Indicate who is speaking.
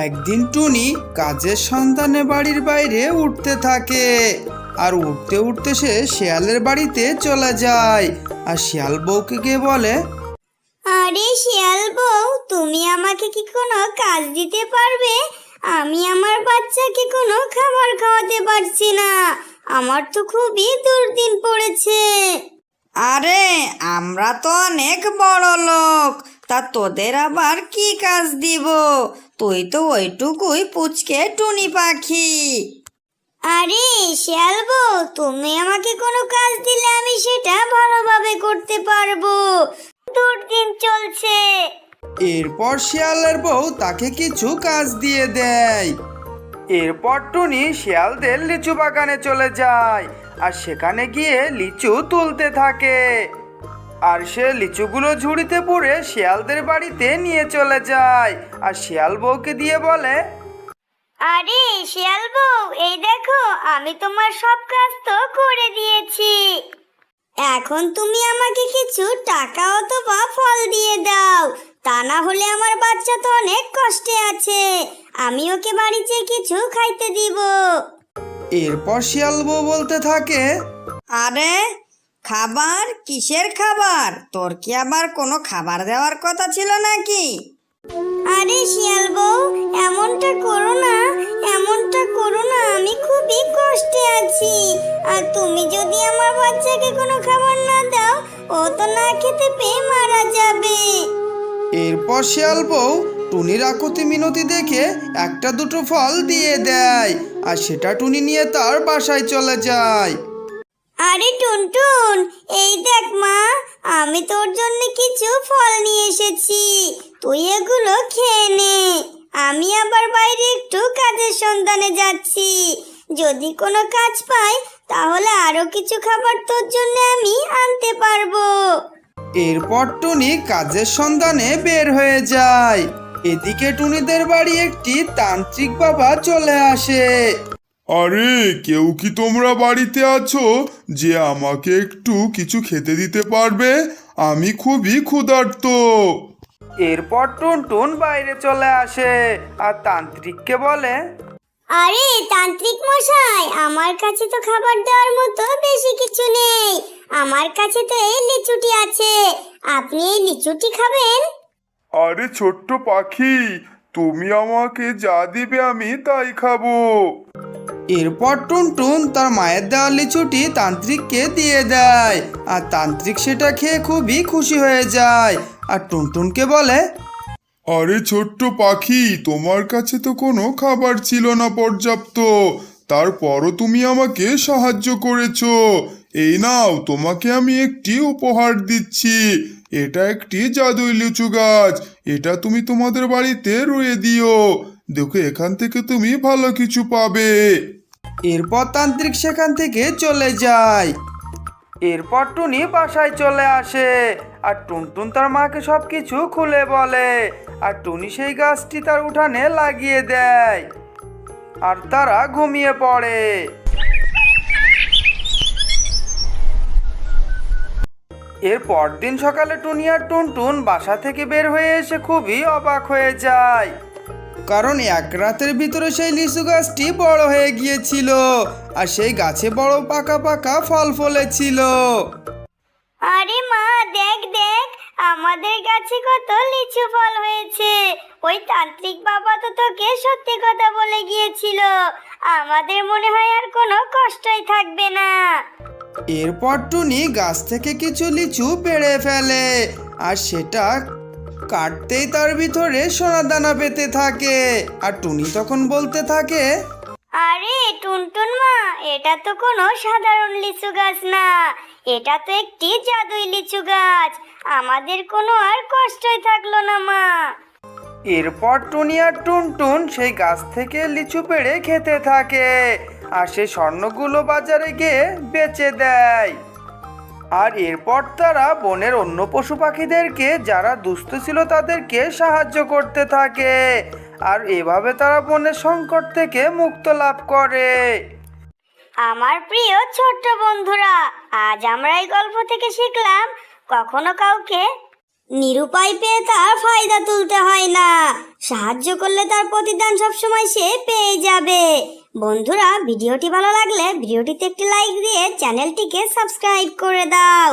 Speaker 1: একদিন টুনি কাজের সন্ধানে বাড়ির বাইরে উঠতে থাকে। আর উঠতে উঠতে সে শিয়ালের বাড়িতে চলে যায়। আর শিয়াল বউকে গিয়ে বলে
Speaker 2: আরে শিয়াল বউ তুমি আমাকে কি কোনো কাজ দিতে পারবে? আমি আমার বাচ্চাকে কোনো খাবার খাওয়াতে পারছি না। আমার তো খুবই দুর্দিন পড়েছে।
Speaker 3: আরে আমরা তো অনেক বড় লোক তা তোদের আবার কি কাজ দিব? তুই তো ওইটুকুই পুচকে টুনি পাখি।
Speaker 2: আরে শিয়াল বউ তুমি আমাকে কোনো কাজ দিলে আমি সেটা ভালোভাবে করতে পারব। দুর্দিন চলছে।
Speaker 1: এরপর শিয়ালের বউ তাকে কিছু কাজ দিয়ে দেয়। এরপর টুনি শিয়ালদের লিচু বাগানে চলে যায় আর সেখানে গিয়ে লিচু তুলতে থাকে। আর সে লিচুগুলো ঝুড়িতে পড়ে শিয়ালদের বাড়িতে নিয়ে চলে যায়। আর শিয়াল বউকে দিয়ে বলে
Speaker 2: আরে শিয়াল বউ এই দেখো আমি তোমার সব কাজ তো করে দিয়েছি। এখন তুমি আমাকে কিছু টাকা অথবা ফল দিয়ে দাও। তা না হলে আমার বাচ্চা তো অনেক কষ্টে আছে। আমি ওকে বাড়িতে কিছু খাইতে দিব।
Speaker 1: এরপর শিয়াল বউ বলতে থাকে
Speaker 3: আরে খাবার? কিসের খাবার? তোর কি আবার কোনো খাবার দেওয়ার কথা ছিল নাকি?
Speaker 2: আরে শিয়াল বউ এমনটা করো না এমনটা করো না আমি খুবই কষ্টে আছি। আর তুমি যদি আমার বাচ্চাকে কোনো খাবার না দাও ও তো না খেতে পেয়ে মারা যাবে।
Speaker 1: এরপর শিয়াল বউ টুনির আকুতি মিনতি দেখে একটা দুটো ফল দিয়ে দেয় আর সেটা টুনি নিয়ে তার বাসায় চলে যায়।
Speaker 2: আরে টুনটুন, এই দেখ মা, আমি তোর জন্য কিছু ফল নিয়ে এসেছি। তুই এগুলো খেয়ে নে। আমি আবার বাইরে একটু কাজের সন্ধানে যাচ্ছি। যদি কোনো কাজ পাই, তাহলে আরও কিছু খাবার তোর জন্য আমি আনতে পারব।
Speaker 1: এরপর টুনি কাজের সন্ধানে বের হয়ে যায়। এদিকে টুনিদের বাড়ি একটি তান্ত্রিক বাবা চলে আসে।
Speaker 4: আরে কেউ কি তোমরা বাড়িতে আছো যে আমাকে একটু কিছু খেতে দিতে পারবে? আমি খুবই ক্ষুধার্ত।
Speaker 1: এরপর টুনটুন বাইরে চলে আসে। আর তান্ত্রিককে বলে
Speaker 2: আরে তান্ত্রিক মশাই আমার কাছে তো খাবার দেওয়ার মতো বেশি কিছু নেই। আমার কাছে তো এই লিচুটি আছে। আপনি এই লিচুটি খাবেন?
Speaker 4: আরে ছোট্ট পাখি তুমি আমাকে যা দিবে আমি তাই খাব।
Speaker 1: এরপর টুনটুন তার মায়ের দেওয়া লিচুটি তান্ত্রিককে দিয়ে দেয়। আর তান্ত্রিক সেটা খেয়ে খুবই খুশি হয়ে যায়। আর টুনটুনকে বলে,
Speaker 4: আরে ছোট্ট পাখি, তোমার কাছে তো কোনো খাবার ছিল না পর্যাপ্ত। তারপরও তুমি আমাকে সাহায্য করেছ। এই নাও, তোমাকে আমি একটি উপহার দিচ্ছি। এটা একটি জাদুই লিচু গাছ। এটা তুমি তোমাদের বাড়িতে রুয়ে দিও। দেখো, এখান থেকে তুমি ভালো কিছু পাবে।
Speaker 1: এরপর তান্ত্রিক সেখান থেকে চলে যায়। এরপর টুনি বাসায় চলে আসে আর টুনটুন তার মাকে সব কিছু খুলে বলে আর টুনি সেই গাছটি তার উঠানে লাগিয়ে দেয় আর তারা ঘুমিয়ে পড়ে। এর পরদিন সকালে টুনি আর টুনটুন বাসা থেকে বের হয়ে এসে খুবই অবাক হয়ে যায়। কারণ এক রাতের ভিতরে সেই লিচু গাছটি বড় হয়ে গিয়েছিল আর সেই গাছে বড় পাকা পাকা ফল ফলেছিল।
Speaker 2: আরে মা দেখ দেখ আমাদের গাছে কত লিচু ফল হয়েছে। ওই তান্ত্রিক বাবা তো তোকে সত্যি কথা বলে গিয়েছিল। আমাদের মনে হয় আর কোনো কষ্টই থাকবে না।
Speaker 1: এরপর টুনি গাছ থেকে কিছু লিচু পেড়ে ফেলে আর সেটা কাটতেই তার ভিতরে সোনা দানা পেতে থাকে। আর টুনি তখন বলতে থাকে
Speaker 2: আরে টুনটুন মা এটা তো কোনো সাধারণ লিচু গাছ না। এটা তো একটি জাদুই লিচু গাছ। আমাদের কোনো আর কষ্টই থাকল না মা।
Speaker 1: এরপর টুনি আর টুনটুন সেই গাছ থেকে লিচু পেড়ে খেতে থাকে। আর সেই স্বর্ণগুলো বাজারে গিয়ে বেচে দেয়। আর এরপর তারা বনের অন্য পশু পাখিদেরকে, যারা দুস্থ ছিল তাদেরকে সাহায্য করতে থাকে। আর এভাবে তারা বনের সংকট থেকে মুক্ত লাভ করে।
Speaker 2: আমার প্রিয় ছোট্ট বন্ধুরা, আজ আমরা এই গল্প থেকে শিখলাম, কখনো কাউকে নিরুপায় পেয়ে তার ফায়দা তুলতে হয় না। সাহায্য করলে তার প্রতিদান সবসময় সে পেয়ে যাবে। বন্ধুরা, ভিডিওটি ভালো লাগলে ভিডিওটিতে একটি লাইক দিয়ে চ্যানেলটিকে সাবস্ক্রাইব করে দাও।